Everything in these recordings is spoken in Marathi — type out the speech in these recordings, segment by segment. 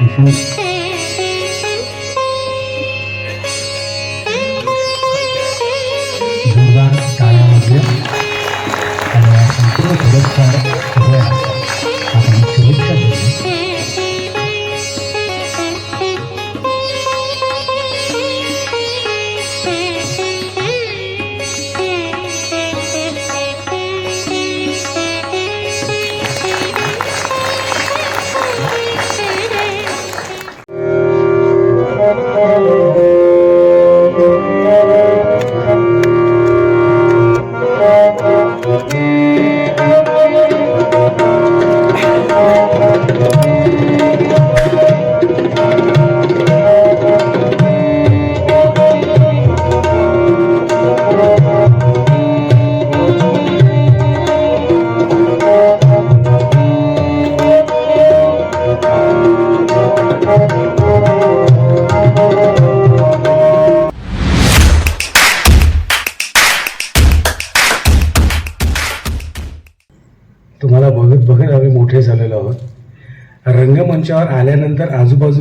देशमुख जोरदार टाळ्यामध्ये आणि या संपूर्ण पुरस्कार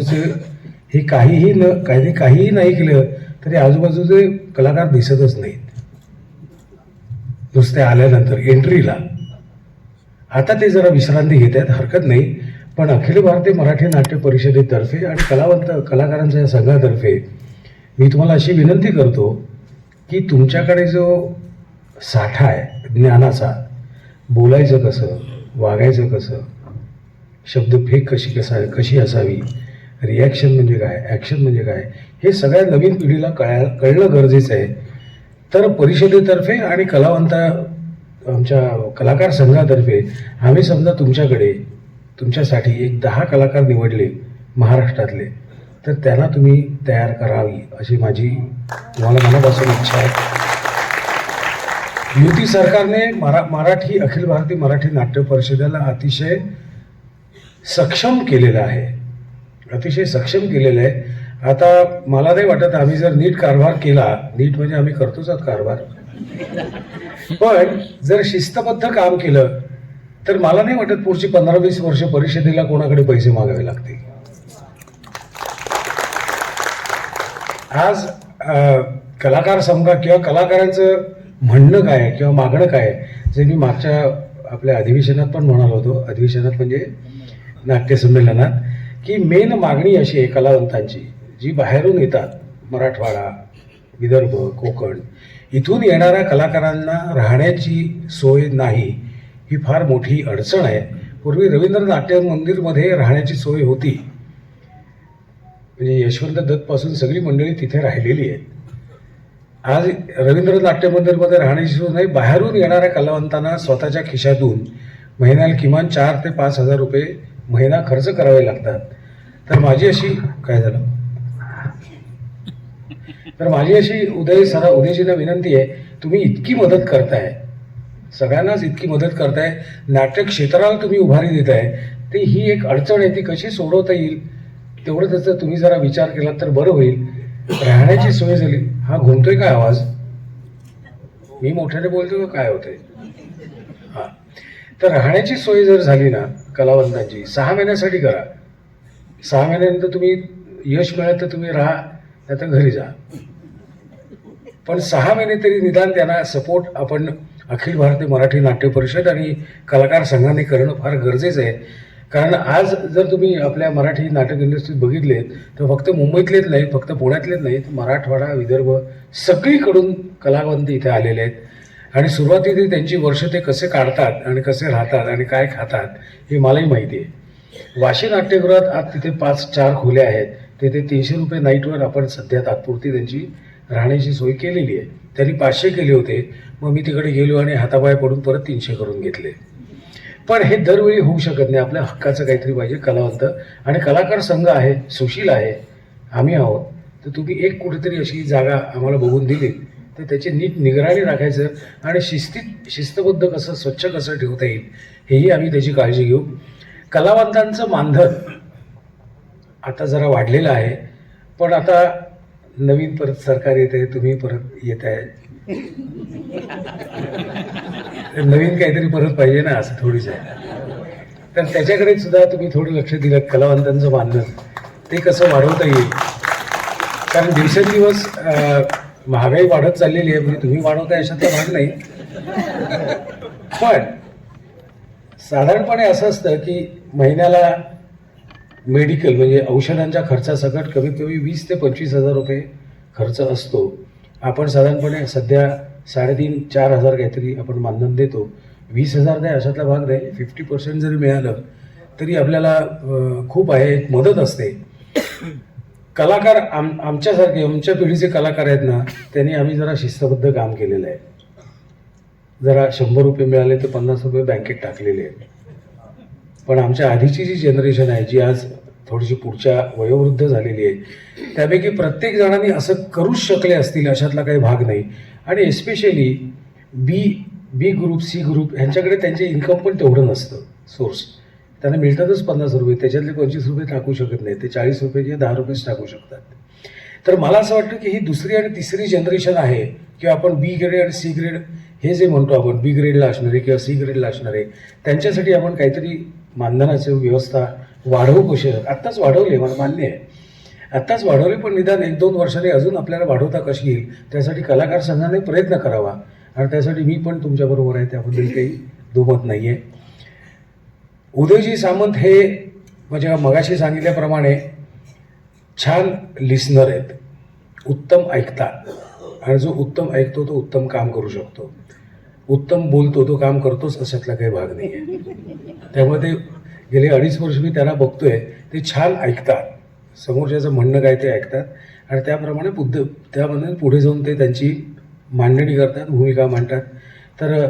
आजूबाजूचे हे काहीही न काही काहीही नाही केलं तरी आजूबाजूचे कलाकार दिसतच नाहीत. नुसते आल्यानंतर एंट्रीला आता ते जरा विश्रांती घेत आहेत हरकत नाही. पण अखिल भारतीय मराठी नाट्य परिषदेतर्फे आणि कलावंत कलाकारांच्या संघातर्फे मी तुम्हाला अशी विनंती करतो की तुमच्याकडे जो साठा आहे ज्ञानाचा बोलायचं कसं वागायचं कसं शब्दफेक कशी कसा कशी असावी रिॲक्शन म्हणजे काय? ॲक्शन म्हणजे काय? हे सगळ्या नवीन पिढीला कळ कळणं गरजेचं आहे. तर परिषदेतर्फे आणि कलावंत आमच्या कलाकार संघातर्फे आम्ही समजा तुमच्याकडे तुमच्यासाठी एक दहा कलाकार निवडले महाराष्ट्रातले तर त्यांना तुम्ही तयार करावी अशी माझी तुम्हाला मनापासून इच्छा आहे. युती सरकारने मरा मराठी अखिल भारतीय मराठी नाट्य परिषदेला अतिशय सक्षम केलेलं आहे. अतिशय सक्षम केलेलं आहे. आता मला नाही वाटत आम्ही जर नीट कारभार केला नीट म्हणजे आम्ही करतोच आहोत कारभार. पण जर शिस्तबद्ध काम केलं तर मला नाही वाटत पुढची पंधरा वीस वर्ष परिषदेला कोणाकडे पैसे मागावे लागतील. आज कलाकार समजा किंवा कलाकारांचं म्हणणं काय आहे किंवा मागणं काय आहे जे मी मागच्या आपल्या अधिवेशनात पण म्हणालो होतो. अधिवेशनात म्हणजे नाट्यसंमेलनात की मेन मागणी अशी आहे कलावंतांची जी बाहेरून येतात मराठवाडा विदर्भ कोकण इथून येणाऱ्या कलाकारांना राहण्याची सोय नाही ही फार मोठी अडचण आहे. पूर्वी रवींद्र नाट्य मंदिरमध्ये राहण्याची सोय होती. म्हणजे यशवंत दत्तपासून सगळी मंडळी तिथे राहिलेली आहेत. आज रवींद्र नाट्य मंदिरमध्ये राहण्याची सोय नाही बाहेरून येणाऱ्या कलावंतांना स्वतःच्या खिशातून महिन्याला किमान चार ते पाच हजार रुपये महिना खर्च करावे लागतात. तर माझी अशी काय झालं? तर माझी अशी उदय सरा उदयजीला विनंती आहे तुम्ही इतकी मदत करताय. सगळ्यांनाच इतकी मदत करताय. नाट्य क्षेत्राला तुम्ही उभारी देताय. ते ही एक अडचण आहे ती कशी सोडवता येईल? तेवढं त्याचा तुम्ही जरा विचार केला तर बरं होईल. राहण्याची सोय झाली. हा घुमतोय काय आवाज? मी मोठ्याने बोलतो काय होतंय? तर राहण्याची सोय जर झाली ना कलावंतांची सहा महिन्यासाठी करा. सहा महिन्यानंतर तुम्ही यश मिळालं तर तुम्ही राहा नाही तर घरी जा. पण सहा महिने तरी निदान त्यांना सपोर्ट आपण अखिल भारतीय मराठी नाट्य परिषद आणि कलाकार संघाने करणं फार गरजेचं आहे. कारण आज जर तुम्ही आपल्या मराठी नाटक इंडस्ट्रीत बघितलेत तर फक्त मुंबईतलेच नाहीत फक्त पुण्यातलेच नाहीत मराठवाडा विदर्भ सगळीकडून कलावंत इथे आलेले आहेत. आणि सुरुवातीत त्यांची वर्ष ते कसे काढतात आणि कसे राहतात आणि काय खातात हे मलाही माहिती आहे. वाशी नाट्यगृहात आज तिथे पाच चार खोल्या आहेत. तिथे तीनशे रुपये नाईटवर आपण सध्या तात्पुरती त्यांची राहण्याची सोय केलेली आहे. त्यांनी पाचशे केले होते. मग मी तिकडे गेलो आणि हातापाय पडून परत तीनशे करून घेतले. पण हे दरवेळी होऊ शकत नाही. आपल्या हक्काचं काहीतरी पाहिजे. कलावंत आणि कलाकार संघ आहे. सुशील आहे. आम्ही आहोत. तर तुम्ही एक कुठेतरी अशी जागा आम्हाला बघून दिली तर त्याची नीट निगराणी राखायचं आणि शिस्तीत शिस्तबद्ध कसं स्वच्छ कसं ठेवता येईल हेही आम्ही त्याची काळजी घेऊ. कलावंतांचं मानधन आता जरा वाढलेलं आहे पण आता नवीन परत सरकार येत आहे तुम्ही परत येत आहे. नवीन काहीतरी परत पाहिजे ना असं थोडीच आहे. तर त्याच्याकडे सुद्धा तुम्ही थोडं लक्ष दिलं कलावंतांचं मानधन ते कसं वाढवता येईल? कारण दिवसेंदिवस महागाई वाढत चाललेली आहे म्हणजे तुम्ही वाढवता याच्यातला भाग नाही. पण साधारणपणे असं असतं की महिन्याला मेडिकल म्हणजे औषधांच्या खर्चासकट कमीत कमी वीस ते पंचवीस हजार रुपये खर्च असतो. आपण साधारणपणे सध्या साडेतीन चार हजार काहीतरी आपण मानधन देतो. वीस हजार नाही अशातला भाग नाही. फिफ्टी पर्सेंट जरी मिळालं तरी आपल्याला खूप आहे एक मदत असते. कलाकार आम आमच्यासारखे आमच्या पिढीचे कलाकार आहेत ना त्यांनी आम्ही जरा शिस्तबद्ध काम केलेलं आहे. जरा शंभर रुपये मिळाले तर पन्नास रुपये बँकेत टाकलेले आहेत. पण आमच्या आधीची जी जनरेशन आहे जी आज थोडीशी पुढच्या वयोवृद्ध झालेली आहे त्यापैकी प्रत्येक जणांनी असं करूच शकले असतील अशातला काही भाग नाही. आणि especially B B group C group ह्यांच्याकडे त्यांचे इन्कम पण तेवढं नसतं सोर्स त्यांना मिळतातच पन्नास रुपये. त्याच्यातले पंचवीस रुपये टाकू शकत नाही. ते चाळीस रुपये किंवा दहा रुपयेच टाकू शकतात. तर मला असं वाटतं की ही दुसरी आणि तिसरी जनरेशन आहे किंवा आपण बी ग्रेड आणि सी ग्रेड हे जे म्हणतो आपण बी ग्रेडला असणारे किंवा सी ग्रेडला असणारे त्यांच्यासाठी आपण काहीतरी मानधनाची व्यवस्था वाढवू कशी? आत्ताच वाढवली मला मान्य आहे. आत्ताच वाढवली पण निदान एक दोन वर्षाने अजून आपल्याला वाढवता कशी येईल त्यासाठी कलाकार संघाने प्रयत्न करावा. आणि त्यासाठी मी पण तुमच्याबरोबर आहे त्याबद्दल काही दुमत नाही आहे उदयजी सामंत हे म्हणजे मगाशी सांगितल्याप्रमाणे छान लिस्नर आहेत. उत्तम ऐकतात. आणि जो उत्तम ऐकतो तो उत्तम काम करू शकतो. उत्तम बोलतो तो काम करतोच अशातला काही भाग नाही आहे त्यामुळे ते गेले अडीच वर्ष मी त्यांना बघतोय ते छान ऐकतात. समोरच्याचं म्हणणं काय ते ऐकतात. आणि त्याप्रमाणे बुद्ध त्यामध्ये पुढे जाऊन ते त्यांची मांडणी करतात भूमिका मांडतात. तर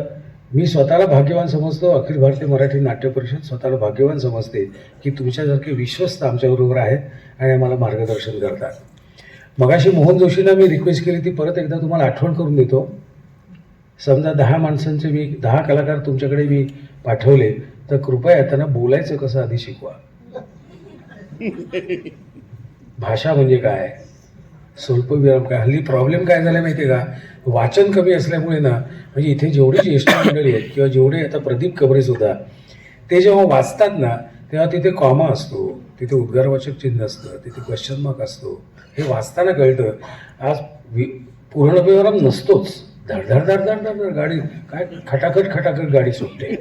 मी स्वतःला भाग्यवान समजतो. अखिल भारतीय मराठी नाट्य परिषद स्वतःला भाग्यवान समजते की तुमच्यासारखे विश्वस्त आमच्याबरोबर आहेत आणि आम्हाला मार्गदर्शन करतात. मगाशी मोहन जोशींना मी रिक्वेस्ट केली ती परत एकदा तुम्हाला आठवण करून देतो. समजा दहा माणसांचे मी दहा कलाकार तुमच्याकडे मी पाठवले तर कृपया त्यांना बोलायचं कसं आधी शिकवा. भाषा म्हणजे काय? स्वल्पविराम काय? हल्ली प्रॉब्लेम काय झाला माहिती आहे का? वाचन कमी असल्यामुळे ना म्हणजे इथे जेवढे ज्येष्ठ मंडळी आहेत किंवा जेवढे आता प्रदीप कबरे सुद्धा ते जेव्हा वाचतात ना तेव्हा तिथे कॉमा असतो तिथे उद्गारवाचक चिन्ह असतं तिथे क्वेश्चन मार्क असतो. हे वाचताना कळतं आज वि पूर्णविराम नसतोच. धड धड धड धड गाडी काय खटाखट खटाखट गाडी सुटते.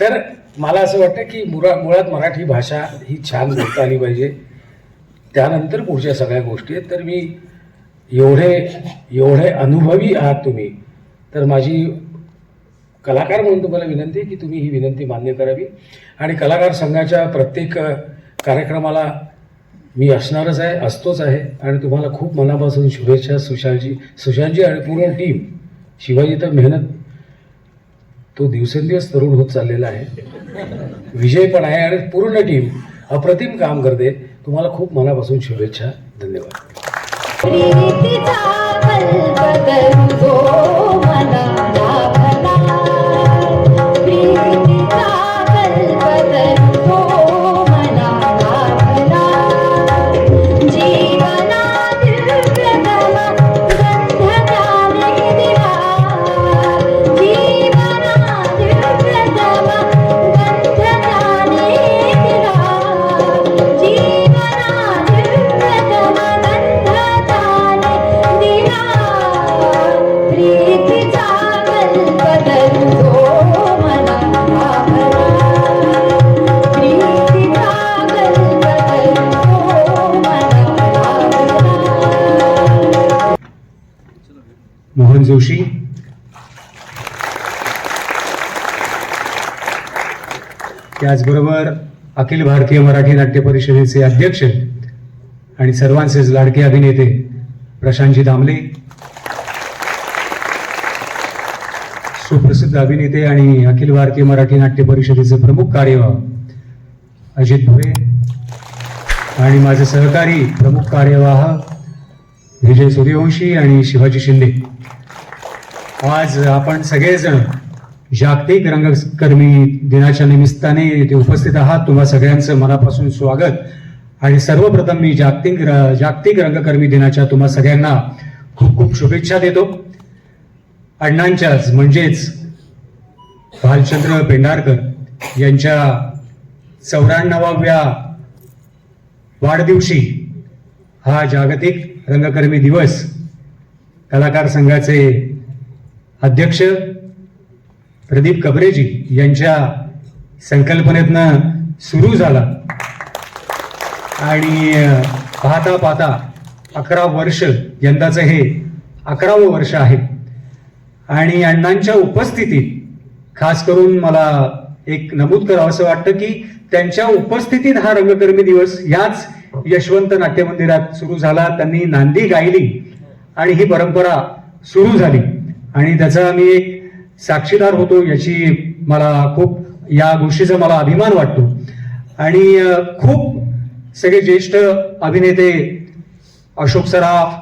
तर मला असं वाटतं की मुळा मुळात मराठी भाषा ही छान बोलता आली पाहिजे. त्यानंतर पुढच्या सगळ्या गोष्टी आहेत. तर मी एवढे एवढे अनुभवी आहात तुम्ही तर माझी कलाकार म्हणून तुम्हाला विनंती आहे की तुम्ही ही विनंती मान्य करावी. आणि कलाकार संघाच्या प्रत्येक कार्यक्रमाला मी असणारच आहे असतोच आहे. आणि तुम्हाला खूप मनापासून शुभेच्छा सुशालजी सुशालजी आणि पूर्ण टीम. शिवाजी तर मेहनत तो दिवसेंदिवस तरुण होत चाललेला आहे. विजय पण आहे आणि पूर्ण टीम अप्रतिम काम करते. तुम्हाला खूप मनापासून शुभेच्छा. धन्यवाद. जोशी त्याचबरोबर अखिल भारतीय मराठी नाट्य परिषदेचे अध्यक्ष आणि सर्वांचेच लाडके अभिनेते प्रशांतजी दामले सुप्रसिद्ध अभिनेते आणि अखिल भारतीय मराठी नाट्य परिषदेचे प्रमुख कार्यवाह अजित भुरे आणि माझे सहकारी प्रमुख कार्यवाह विजय सूर्यवंशी आणि शिवाजी शिंदे. आज आपण सगळेजण जागतिक रंगकर्मी दिनाच्या निमित्ताने इथे उपस्थित आहात. तुम्हा सगळ्यांचं मनापासून स्वागत. आणि सर्वप्रथम मी जागतिक जागतिक रंगकर्मी दिनाच्या तुम्हा सगळ्यांना खूप खूप शुभेच्छा देतो. अण्णांच्याच म्हणजेच भालचंद्र पेंढारकर यांच्या चौऱ्याण्णवाव्या वाढदिवशी हा जागतिक रंगकर्मी दिवस कलाकार संघाचे अध्यक्ष प्रदीप कबरेजी यांच्या संकल्पनेतनं सुरू झाला. आणि पाहता पाहता अकरा वर्ष यंदाचं हे अकरावं वर्ष आहे. आणि अण्णांच्या उपस्थितीत खास करून मला एक नमूद करावं असं वाटतं की त्यांच्या उपस्थितीत हा रंगकर्मी दिवस याच यशवंत नाट्य मंदिरात सुरू झाला. त्यांनी नांदी गायली आणि ही परंपरा सुरू झाली. आणि त्याचा मी एक साक्षीदार होतो याची मला खूप या गोष्टीचा मला अभिमान वाटतो. आणि खूप सगळे ज्येष्ठ अभिनेते अशोक सराफ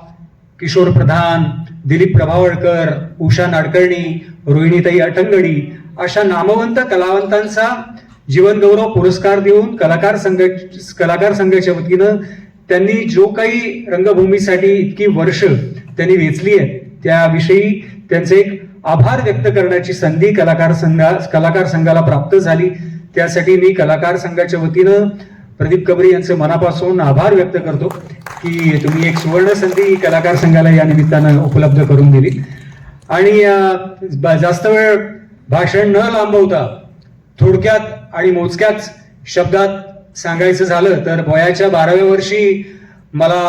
किशोर प्रधान दिलीप प्रभावळकर उषा नाडकर्णी रोहिणीताई अटंगडी अशा नामवंत कलावंतांचा जीवनगौरव पुरस्कार देऊन कलाकार संघ कलाकार संघाच्या वतीनं त्यांनी जो काही रंगभूमीसाठी इतकी वर्ष त्यांनी वेचली आहे त्याविषयी त्यांचे एक आभार व्यक्त करण्याची संधी कलाकार संघा कलाकार संघाला प्राप्त झाली. त्यासाठी मी कलाकार संघाच्या वतीनं प्रदीप कबरी यांचे मनापासून आभार व्यक्त करतो की तुम्ही एक सुवर्ण संधी कलाकार संघाला या निमित्तानं उपलब्ध करून दिली. आणि जास्त वेळ भाषण न लांबवता थोडक्यात आणि मोजक्याच शब्दात सांगायचं झालं तर वयाच्या बाराव्या वर्षी मला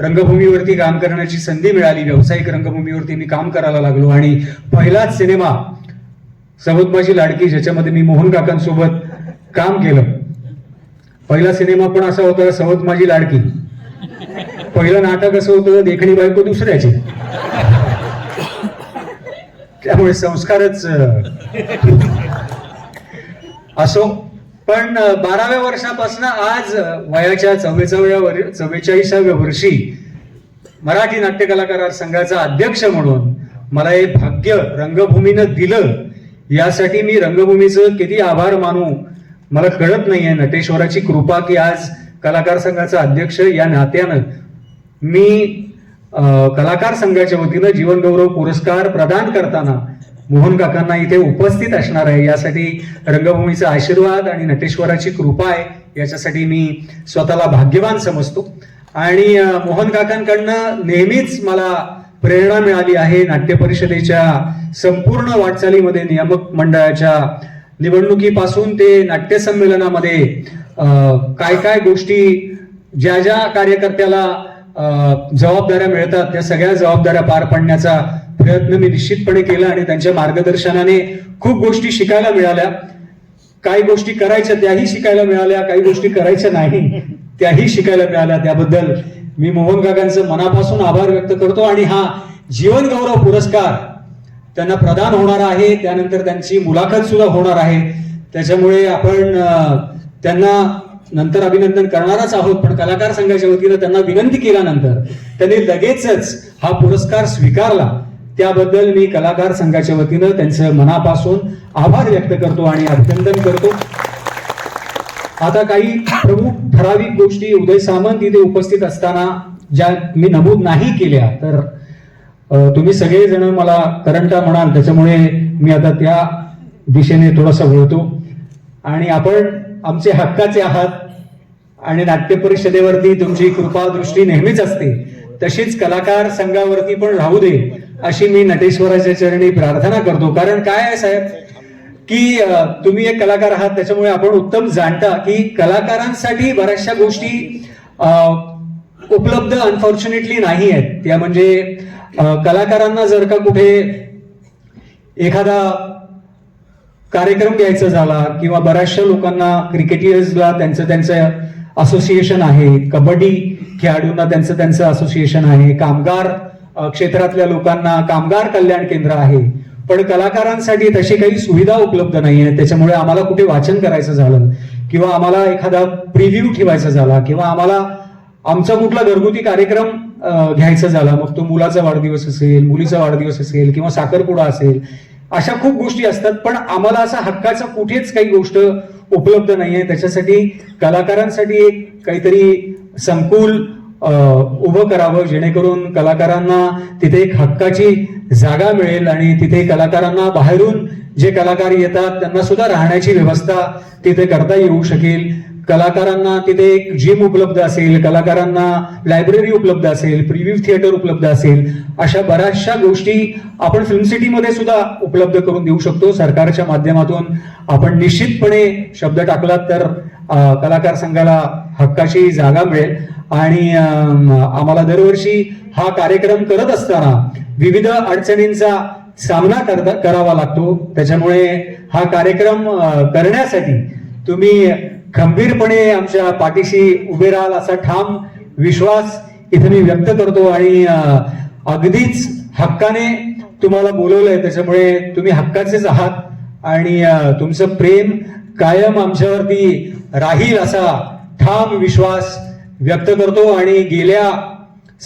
रंगभूमीवरती काम करण्याची संधी मिळाली. व्यावसायिक रंगभूमीवरती मी काम करायला लागलो आणि पहिलाच सिनेमा सवत माझी लाडकी ज्याच्यामध्ये मी मोहन काकांसोबत काम केलं. पहिला सिनेमा पण असा होता सवत माझी लाडकी. पहिलं नाटक असं होतं देखणी बायको दुसऱ्याची. त्यामुळे संस्कारच असो. पण बाराव्या वर्षापासून आज वयाच्या चव्वेचाव्या वर चव्वेचाळीसाव्या वर्षी मराठी नाट्य कलाकार संघाचा अध्यक्ष म्हणून मला हे भाग्य रंगभूमीनं दिलं यासाठी मी रंगभूमीचं किती आभार मानू मला कळत नाहीये. नटेश्वराची कृपा की आज कलाकार संघाचा अध्यक्ष या नात्यानं मी कलाकार संघाच्या वतीनं जीवनगौरव पुरस्कार प्रदान करताना मोहन काकांना इथे उपस्थित असणार आहे. यासाठी रंगभूमीचा आशीर्वाद आणि नटेश्वराची कृपा आहे. याच्यासाठी मी स्वतःला भाग्यवान समजतो. आणि मोहन काकांकडनं नेहमीच मला प्रेरणा मिळाली आहे नाट्य परिषदेच्या संपूर्ण वाटचालीमध्ये नियामक मंडळाच्या निवडणुकीपासून ते नाट्य संमेलनामध्ये काय काय गोष्टी ज्या ज्या कार्यकर्त्याला जबाबदाऱ्या मिळतात. त्या सगळ्या जबाबदाऱ्या पार पाडण्याचा प्रयत्न मी निश्चितपणे केला आणि त्यांच्या मार्गदर्शनाने खूप गोष्टी शिकायला मिळाल्या. काही गोष्टी करायच्या त्याही शिकायला मिळाल्या काही गोष्टी करायच्या नाही त्याही शिकायला मिळाल्या. त्याबद्दल मी मोहन काकांचं मनापासून आभार व्यक्त करतो आणि हा जीवन गौरव पुरस्कार त्यांना प्रदान होणार आहे. त्यानंतर त्यांची मुलाखत सुद्धा होणार आहे. त्याच्यामुळे आपण त्यांना नंतर अभिनंदन करणारच आहोत पण कलाकार संघाच्या वतीनं त्यांना विनंती केल्यानंतर त्यांनी लगेचच हा पुरस्कार स्वीकारला. त्याबद्दल मी कलाकार संघाच्या वतीनं त्यांचं मनापासून आभार व्यक्त करतो आणि अभिनंदन करतो. आता काही प्रमुख ठराविक गोष्टी. उदय सामंत इथे उपस्थित असताना ज्या मी नमूद नाही केल्या तर तुम्ही सगळेजण मला करंटा म्हणाल त्याच्यामुळे मी आता त्या दिशेने थोडासा वळतो. आणि आपण आमचे हक्काचे आहात. आणि नाट्य परिषदेवरती तुमची कृपा दृष्टी नेहमीच असते. तशीच कलाकार संघावरती पण राहू दे अशी मी नटेश्वराच्या चरणी प्रार्थना करतो. कारण काय आहे साहेब? की तुम्ही एक कलाकार आहात त्याच्यामुळे आपण उत्तम जाणता की कलाकारांसाठी बऱ्याचशा गोष्टी उपलब्ध अनफॉर्च्युनेटली नाही आहेत. त्या म्हणजे कलाकारांना जर का कुठे एखादा कार्यक्रम घ्यायचा झाला किंवा बऱ्याचशा लोकांना क्रिकेटियर्सला त्यांचं त्यांचं असोसिएशन आहे कबड्डी खेळाडूंना त्यांचं त्यांचं असोसिएशन आहे कामगार क्षेत्रातल्या लोकांना कामगार कल्याण केंद्र आहे. पण कलाकारांसाठी तशी काही सुविधा उपलब्ध नाही आहे. त्याच्यामुळे आम्हाला कुठे वाचन करायचं झालं किंवा आम्हाला एखादा प्रिव्ह्यू ठेवायचा झाला किंवा आम्हाला आमचा कुठला घरगुती कार्यक्रम घ्यायचा झाला. मग तो मुलाचा वाढदिवस असेल मुलीचा वाढदिवस असेल किंवा साखरपुडा असेल अशा खूप गोष्टी असतात पण आम्हाला असा हक्काचा कुठेच काही गोष्ट उपलब्ध नाहीये. त्याच्यासाठी कलाकारांसाठी एक काहीतरी संकुल उभं करावं जेणेकरून कलाकारांना तिथे एक हक्काची जागा मिळेल आणि तिथे कलाकारांना बाहेरून जे कलाकार येतात त्यांना सुद्धा राहण्याची व्यवस्था तिथे करता येऊ शकेल. कलाकारांना तिथे एक जिम उपलब्ध असेल कलाकारांना लायब्ररी उपलब्ध असेल प्रिव्ह्यू थिएटर उपलब्ध असेल अशा बऱ्याचशा गोष्टी आपण फिल्म सिटीमध्ये सुद्धा उपलब्ध करून देऊ शकतो. सरकारच्या माध्यमातून आपण निश्चितपणे शब्द टाकलात तर कलाकार संघाला हक्काची जागा मिळेल. आणि आम्हाला दरवर्षी हा कार्यक्रम करत असताना विविध अडचणींचा सामना करता करावा लागतो. त्याच्यामुळे हा कार्यक्रम करण्यासाठी तुम्ही खंबीरपणे आमच्या पाठीशी उभे राहाल असा ठाम विश्वास इथे मी व्यक्त करतो आणि अगदीच हक्काने तुम्हाला बोलवलंय. त्याच्यामुळे तुम्ही हक्काचेच आहात आणि तुमचं प्रेम कायम आमच्यावरती राहील असा ठाम विश्वास व्यक्त करतो. आणि गेल्या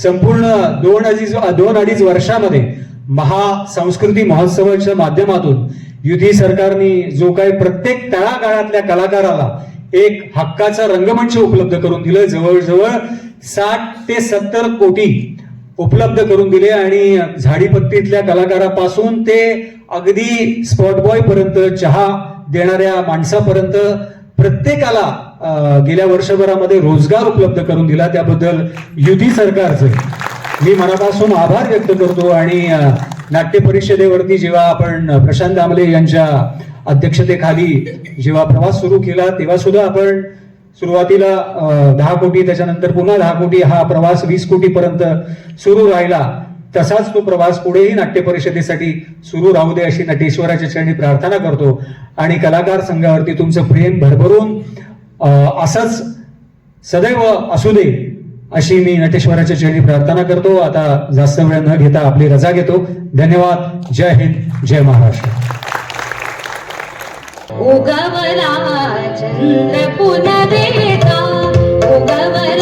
संपूर्ण दोन अडीच दोन अडीच वर्षामध्ये महासंस्कृती महोत्सवाच्या माध्यमातून युती सरकारने जो काही प्रत्येक तळागाळातल्या कलाकाराला एक हक्काचा रंगमंच उपलब्ध करून दिलं. जवळजवळ साठ ते सत्तर कोटी उपलब्ध करून दिले आणि झाडीपत्तीतल्या कलाकारापासून ते अगदी स्पॉट बॉय पर्यंत चहा देणाऱ्या माणसापर्यंत प्रत्येकाला गेल्या वर्षभरामध्ये रोजगार उपलब्ध करून दिला. त्याबद्दल युती सरकारचं मी मनापासून आभार व्यक्त करतो आणि नाट्य परिषदेवरती जेव्हा आपण प्रशांत दामले यांच्या अध्यक्षतेखाली जेव्हा प्रवास सुरू केला तेव्हा सुद्धा आपण सुरुवातीला दहा कोटी त्याच्यानंतर पुन्हा दहा कोटी हा प्रवास वीस कोटी पर्यंत सुरू राहिला. तसाच तो प्रवास पुढेही नाट्य परिषदेसाठी सुरू राहू दे अशी नटेश्वराच्या चरणी प्रार्थना करतो. आणि कलाकार संघावरती तुमचं प्रेम भरभरून असंच सदैव असू दे अशी मी नटेश्वराच्या चरणी प्रार्थना करतो. आता जास्त वेळ न घेता आपली रजा घेतो. धन्यवाद. जय हिंद. जय महाराष्ट्र. उगवला चंद्र पुनवेता उगवला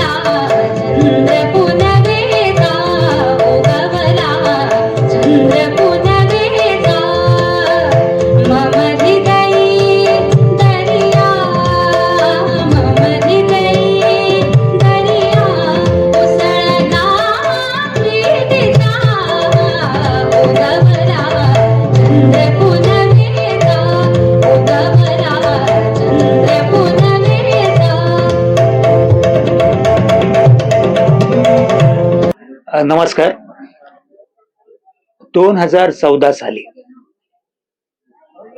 नमस्कार. दोन हजार चौदा साली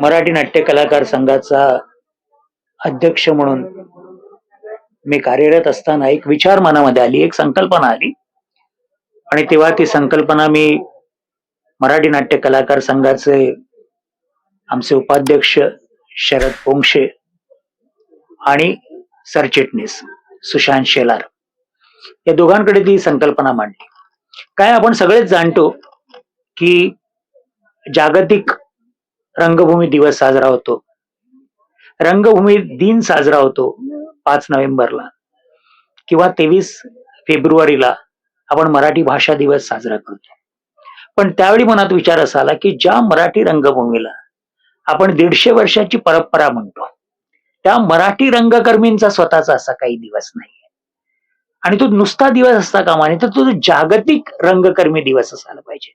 मराठी नाट्य कलाकार संघाचा अध्यक्ष म्हणून मी कार्यरत असताना एक विचार मनामध्ये आली एक संकल्पना आली. आणि तेव्हा ती संकल्पना मी मराठी नाट्य कलाकार संघाचे आमचे उपाध्यक्ष शरद पोंक्षे आणि सरचिटणीस सुशांत शेलार. या दोघांकडे ती संकल्पना मांडली. काय आपण सगळेच जाणतो की जागतिक रंगभूमी दिवस साजरा होतो. रंगभूमी दिन साजरा होतो पाच नोव्हेंबरला किंवा तेवीस फेब्रुवारीला आपण मराठी भाषा दिवस साजरा करतो. पण त्यावेळी मनात विचार असा आला की ज्या मराठी रंगभूमीला आपण दीडशे वर्षाची परंपरा म्हणतो त्या मराठी रंगकर्मींचा स्वतःचा असा काही दिवस नाही आणि तो नुसता दिवस असता कामा नये तर तो जागतिक रंगकर्मी दिवस असायला पाहिजे.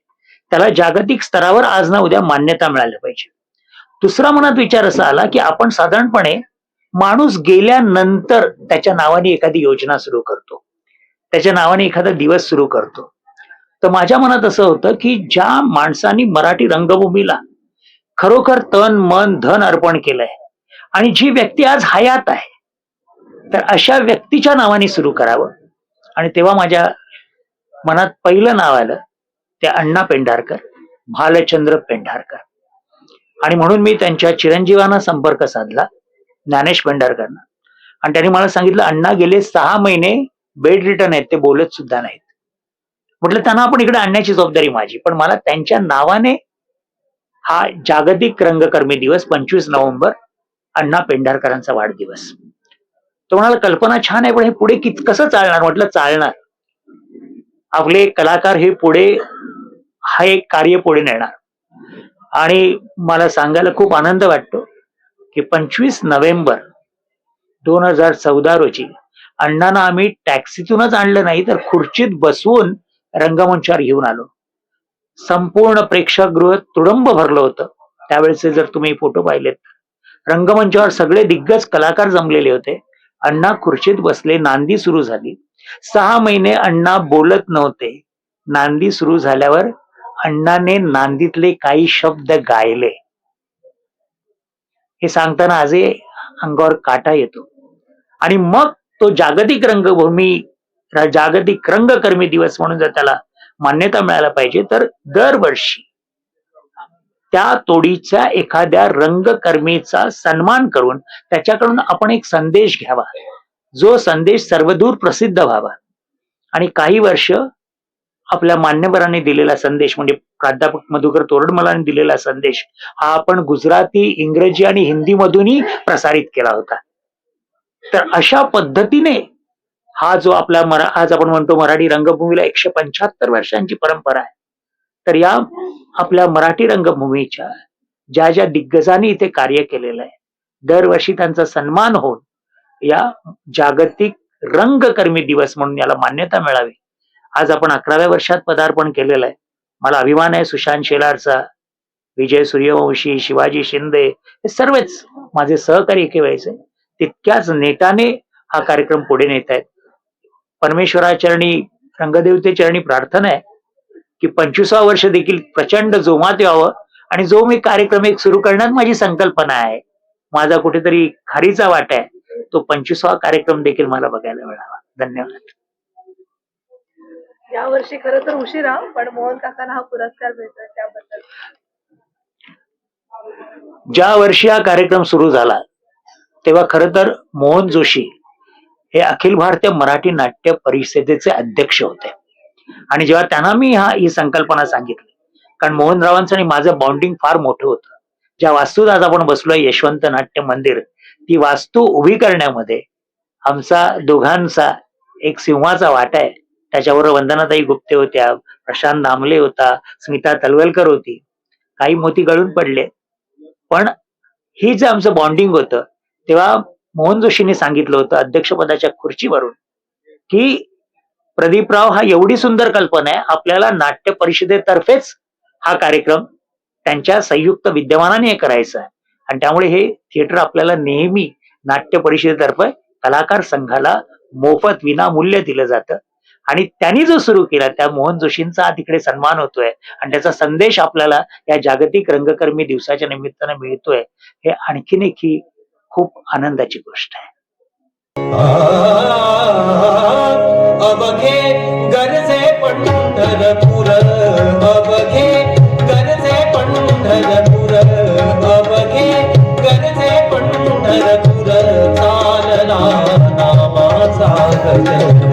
त्याला जागतिक स्तरावर आज ना उद्या मान्यता मिळाली पाहिजे. दुसरा मनात विचार असा आला की आपण साधारणपणे माणूस गेल्यानंतर त्याच्या नावाने एखादी योजना सुरू करतो. त्याच्या नावाने एखादा दिवस सुरू करतो. तर माझ्या मनात असं होतं की ज्या माणसांनी मराठी रंगभूमीला खरोखर तन मन धन अर्पण केलंय आणि जी व्यक्ती आज हयात आहे तर अशा व्यक्तीच्या नावाने सुरू करावं. आणि तेव्हा माझ्या मनात पहिलं नाव आलं ते अण्णा पेंढारकर भालचंद्र पेंढारकर. आणि म्हणून मी त्यांच्या चिरंजीवांना संपर्क साधला ज्ञानेश पेंढारकरना. आणि त्यांनी मला सांगितलं अण्णा गेले सहा महिने बेड रिटर्न आहेत ते बोलत सुद्धा नाहीत. म्हटलं त्यांना आपण इकडे आणण्याची जबाबदारी माझी पण मला त्यांच्या नावाने हा जागतिक रंगकर्मी दिवस पंचवीस नोव्हेंबर अण्णा पेंढारकरांचा वाढदिवस. तो म्हणाला कल्पना छान आहे पण हे पुढे कित कसं चालणार? म्हटलं चालणार. आपले कलाकार हे पुढे हा एक कार्य पुढे नेणार. आणि मला सांगायला खूप आनंद वाटतो की पंचवीस नोव्हेंबर दोन हजार चौदा रोजी अण्णांना आम्ही टॅक्सीतूनच आणलं नाही तर खुर्चीत बसवून रंगमंचावर घेऊन आलो. संपूर्ण प्रेक्षागृह तुडंब भरलं होतं. त्यावेळेचे जर तुम्ही फोटो पाहिलेत रंगमंचावर सगळे दिग्गज कलाकार जमलेले होते. अण्णा खुर्चीत बसले नांदी सुरू झाली. सहा महिने अण्णा बोलत नव्हते. नांदी सुरू झाल्यावर अण्णाने नांदीतले काही शब्द गायले. हे सांगताना आजे अंगावर काटा येतो. आणि मग तो जागतिक रंगभूमी जागतिक रंगकर्मी दिवस म्हणून जर त्याला मान्यता मिळायला पाहिजे तर दरवर्षी त्या तोडीच्या एखाद्या रंगकर्मीचा सन्मान करून त्याच्याकडून आपण एक संदेश घ्यावा. जो संदेश सर्वदूर प्रसिद्ध व्हावा. आणि काही वर्ष आपल्या मान्यवरांनी दिलेला संदेश म्हणजे प्राध्यापक मधुकर तोरडमलांनी दिलेला संदेश हा आपण गुजराती इंग्रजी आणि हिंदी मधूनही प्रसारित केला होता. तर अशा पद्धतीने हा जो आपला मरा आज आपण म्हणतो मराठी रंगभूमीला एकशे पंच्याहत्तर वर्षांची परंपरा आहे. तर या आपल्या मराठी रंगभूमीच्या ज्या ज्या दिग्गजांनी इथे कार्य केलेलं आहे दरवर्षी त्यांचा सन्मान होऊन या जागतिक रंगकर्मी दिवस म्हणून याला मान्यता मिळावी. आज आपण अकराव्या वर्षात पदार्पण केलेलं आहे. मला अभिमान आहे सुशांत शेलारचा विजय सूर्यवंशी शिवाजी शिंदे हे सर्वच माझे सहकारी केवायचे तितक्याच नेटाने हा कार्यक्रम पुढे नेत आहेत परमेश्वराचरणी रंगदेवतेचरणी प्रार्थना आहे. की पंचवीसा वर्ष देखील प्रचंड जोमात यावं आणि जो मी कार्यक्रम एक सुरू करण्यात माझी संकल्पना आहे. माझा कुठेतरी खारीचा वाटा आहे. तो पंचवीसावा कार्यक्रम देखील मला बघायला मिळावा. धन्यवाद. या वर्षी खरं तर उशिरा पण मोहन काकांना हा पुरस्कार मिळतोय त्याबद्दल. ज्या वर्षी हा कार्यक्रम सुरू झाला तेव्हा खरं तर मोहन जोशी हे अखिल भारतीय मराठी नाट्य परिषदेचे अध्यक्ष होते. आणि जेव्हा त्यांना मी हा ही संकल्पना सांगितली कारण मोहनरावांचं आणि माझं बॉन्डिंग फार मोठं होतं. ज्या वास्तूत आज आपण बसलोय यशवंत नाट्य मंदिर ती वास्तू उभी करण्यामध्ये आमचा दोघांचा एक सिंहाचा वाटा आहे. त्याच्यावर वंदनाताई गुप्ते होत्या प्रशांत दामले होता स्मिता तलवलकर होती. काही मोती गळून पडले. पण ही जे आमचं बॉन्डिंग होतं तेव्हा मोहन जोशींनी सांगितलं होतं अध्यक्षपदाच्या खुर्चीवरून की प्रदीपराव हा एवढी सुंदर कल्पना आहे आपल्याला नाट्य परिषदेतर्फेच हा कार्यक्रम त्यांच्या संयुक्त विद्यमानाने हे करायचा आहे. आणि त्यामुळे हे थिएटर आपल्याला नेहमी नाट्य परिषदेतर्फे कलाकार संघाला मोफत विनामूल्य दिलं जातं. आणि त्यांनी जो सुरू केला त्या मोहन जोशींचा तिकडे सन्मान होतोय. आणि त्याचा संदेश आपल्याला या जागतिक रंगकर्मी दिवसाच्या निमित्तानं मिळतोय. हे आणखीन एक ही खूप आनंदाची गोष्ट आहे. अबघे गरजे पंढरपूर अबघे गरजे पंढरपूर अबघे गरजे पंढरपूर चालला नामाचा गजर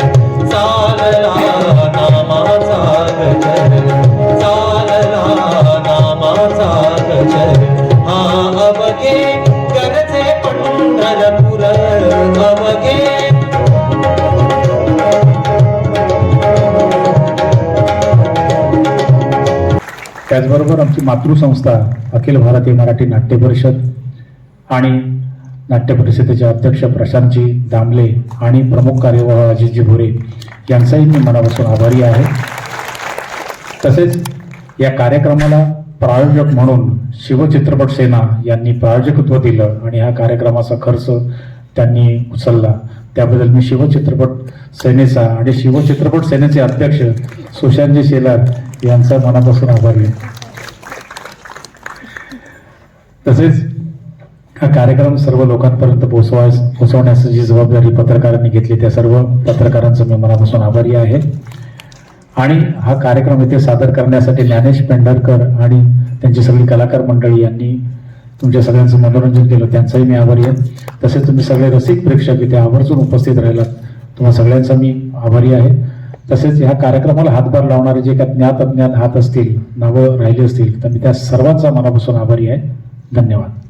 त्याचबरोबर आमची मातृसंस्था अखिल भारतीय मराठी नाट्य परिषद आणि नाट्य परिषदेचे अध्यक्ष प्रशांतजी दामले आणि प्रमुख कार्यवाह अजितजी भोरे यांचाही मी मनापासून आभारी आहे. तसेच या कार्यक्रमाला प्रायोजक म्हणून शिवचित्रपट सेना यांनी प्रायोजकत्व दिलं आणि ह्या कार्यक्रमाचा खर्च त्यांनी उचलला. त्याबद्दल मी शिवचित्रपट सेनेचा आणि शिवचित्रपट सेनेचे अध्यक्ष सुशांतजी शेलार यांचा मनापासून आभारी आहे. तसेच हा कार्यक्रम सर्व लोकांपर्यंत पोहोचवाय पोहोचवण्याची जी जबाबदारी पत्रकारांनी घेतली त्या सर्व पत्रकारांचं मी मनापासून आभारी आहे. आणि हा कार्यक्रम इथे सादर करण्यासाठी ज्ञानेश पेंढारकर आणि त्यांची सगळी कलाकार मंडळी यांनी तुमच्या सगळ्यांचं मनोरंजन केलं त्यांचाही मी आभारी आहे. तसेच तुम्ही सगळे रसिक प्रेक्षक इथे आवर्जून उपस्थित राहिलात तुम्हा सगळ्यांचा मी आभारी आहे. तसेच ह्या कार्यक्रमाला हातभार लावणारे जे काही ज्ञात अज्ञात हात असतील नावं राहिली असतील तर मी त्या सर्वांचा मनापासून आभारी आहे. धन्यवाद.